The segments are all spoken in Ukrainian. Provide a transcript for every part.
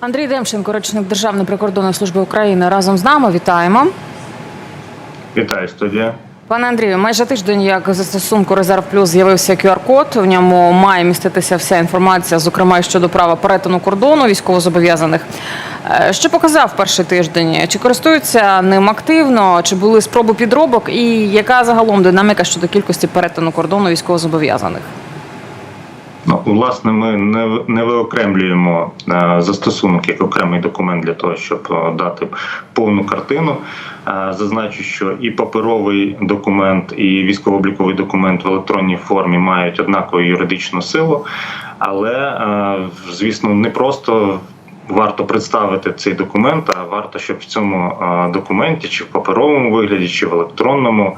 Андрій Демченко, речник Державної прикордонної служби України, разом з нами. Вітаємо. Вітаю студія. Пане Андрію, майже тиждень як за застосунку Резерв Плюс з'явився QR-код. В ньому має міститися вся інформація, зокрема щодо права перетину кордону військовозобов'язаних. Е, Що показав перший тиждень? Чи користуються ним активно? Чи були спроби підробок? І яка загалом динаміка щодо кількості перетину кордону військовозобов'язаних? Ну, власне, ми не не виокремлюємо е, застосунок як окремий документ для того, щоб е, дати повну картину. Е, Зазначу, що і паперовий документ, і військово-обліковий документ в електронній формі мають однакову юридичну силу, але звісно, не просто. Варто представити цей документ, а варто, щоб в цьому документі, чи в паперовому вигляді, чи в електронному,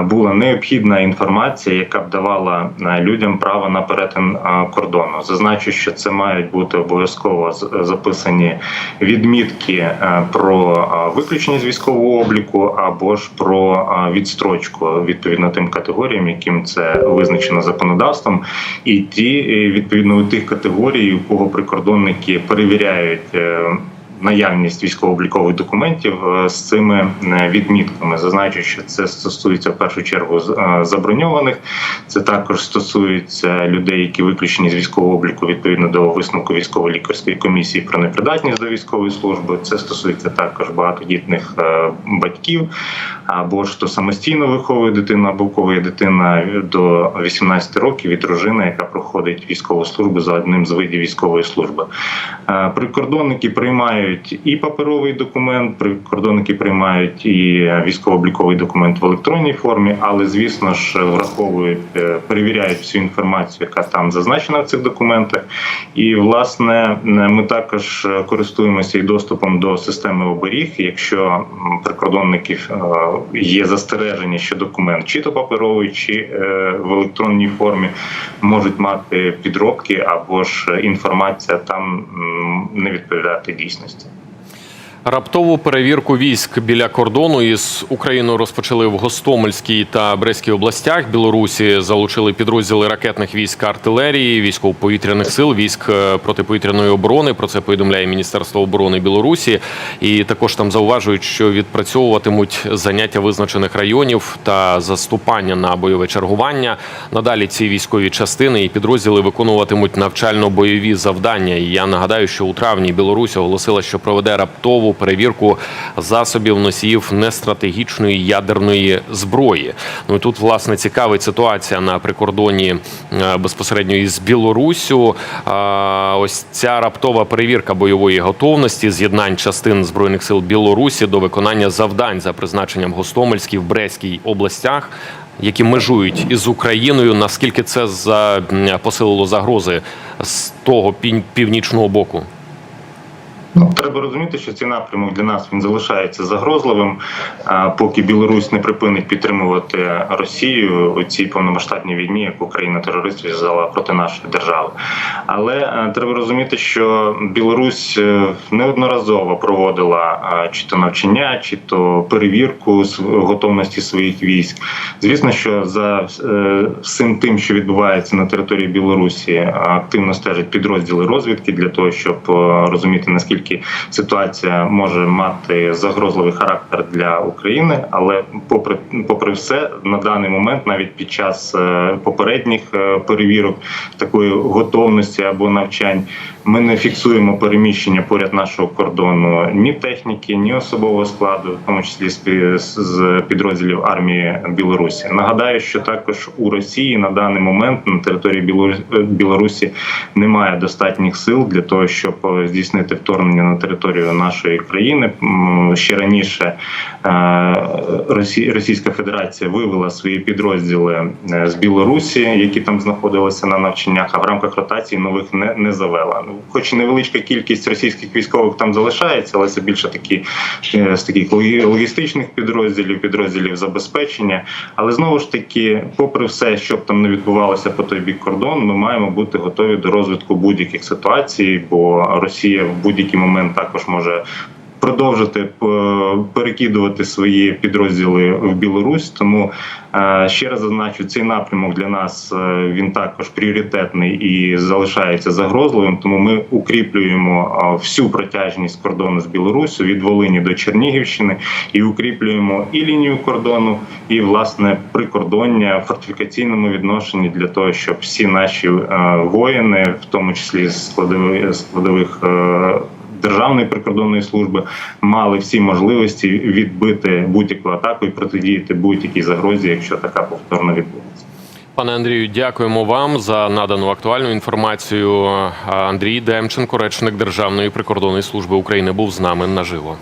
була необхідна інформація, яка б давала людям право на перетин кордону. Зазначу, що це мають бути обов'язково записані відмітки е, про виключення з військового обліку або ж про відстрочку відповідно тим категоріям, яким це визначено законодавством, і ті відповідно у тих категорій, у кого прикордонники перевіряють. Е, Наявність військово-облікових документів е, з цими е, відмітками зазначу, що це стосується в першу чергу заброньованих. Це також стосується людей, які виключені з військового обліку відповідно до висновку військово-лікарської комісії про непридатність до військової служби. Це стосується також багатодітних батьків, або ж хто самостійно виховує дитину, або в дитина до 18 років і дружина, яка проходить військову службу за одним з видів військової служби. Е, Прикордонники приймають і паперовий документ, прикордонники приймають і військово-обліковий документ в електронній формі, але звісно ж враховують, е, перевіряють всю інформацію, яка там зазначена в цих документах. І власне ми також е, користуємося і доступом до системи оберіг. Якщо прикордонників е, є застереження, що документ чи то паперовий, чи е, в електронній формі можуть мати підробки або ж інформація там не відповідати дійсності. Раптову перевірку військ біля кордону із Україною розпочали в Гостомельській та Брестській областях. Білорусі залучили підрозділи ракетних військ артилерії, військово-повітряних сил, військ е, протиповітряної оборони. Про це повідомляє Міністерство оборони Білорусі. І також там зауважують, що відпрацьовуватимуть заняття визначених районів та заступання на бойове чергування. Надалі ці військові частини і підрозділи виконуватимуть навчально-бойові завдання. І я нагадаю, що у травні Білорусь оголосила, що проведе раптову перевірку засобів носіїв нестратегічної ядерної зброї. Ну і тут власне цікавить ситуація на прикордоні е, безпосередньо із Білоруссю. Ось ця раптова перевірка бойової готовності з'єднань частин збройних сил Білорусі до виконання завдань за призначенням Гостомельській в Брестській областях. Які межують із Україною, наскільки це посилило загрози з того пів- північного боку? Ну, треба розуміти, що цей напрямок для нас він залишається загрозливим, поки Білорусь не припинить підтримувати Росію у цій повномасштабній війні, яку країна терорист зв'язала проти нашої держави. Але е, треба розуміти, що Білорусь е, неодноразово проводила е, чи то навчання, чи то перевірку готовності своїх військ. Звісно, що за всім тим, що відбувається на території Білорусі, активно стежать підрозділи розвідки для того, щоб розуміти наскільки ситуація може мати загрозливий характер для України. Але, попри попри все, на даний момент, навіть під час е, попередніх е, перевірок такої готовності або навчань, ми не фіксуємо переміщення поряд нашого кордону ні техніки, ні особового складу, в тому числі з підрозділів армії Білорусі. Нагадаю, що також у Росії на даний момент на території Білору- Білорусі немає достатніх сил для того, щоб е, здійснити вторгнення на територію нашої країни. Ще раніше е, Російська Федерація вивела свої підрозділи е, з Білорусі, які там знаходилися на навчаннях, а в рамках ротації нових не, не завела. Ну, хоч невеличка кількість російських військових там залишається, але це більше такі е, з таких логі- логістичних підрозділів, підрозділів забезпечення. Але знову ж таки, попри все, що б там не відбувалося по той бік кордону, ми маємо бути готові до розвитку будь-яких ситуацій, бо Росія в будь-який момент також може продовжити е, перекидувати свої підрозділи в Білорусь. Тому е, ще раз зазначу, цей напрямок для нас е, він також пріоритетний і залишається загрозливим. Тому ми укріплюємо всю протяжність кордону з Білоруссю від Волині до Чернігівщини і укріплюємо і лінію кордону, і власне прикордоння в фортифікаційному відношенні для того, щоб всі наші воїни, в тому числі складових складових. Державної прикордонної служби мали всі можливості відбити будь-яку атаку і протидіяти будь-якій загрозі, якщо така повторно відбудеться. Пане Андрію, дякуємо вам за надану актуальну інформацію. Андрій Демченко, речник Державної прикордонної служби України, був з нами наживо.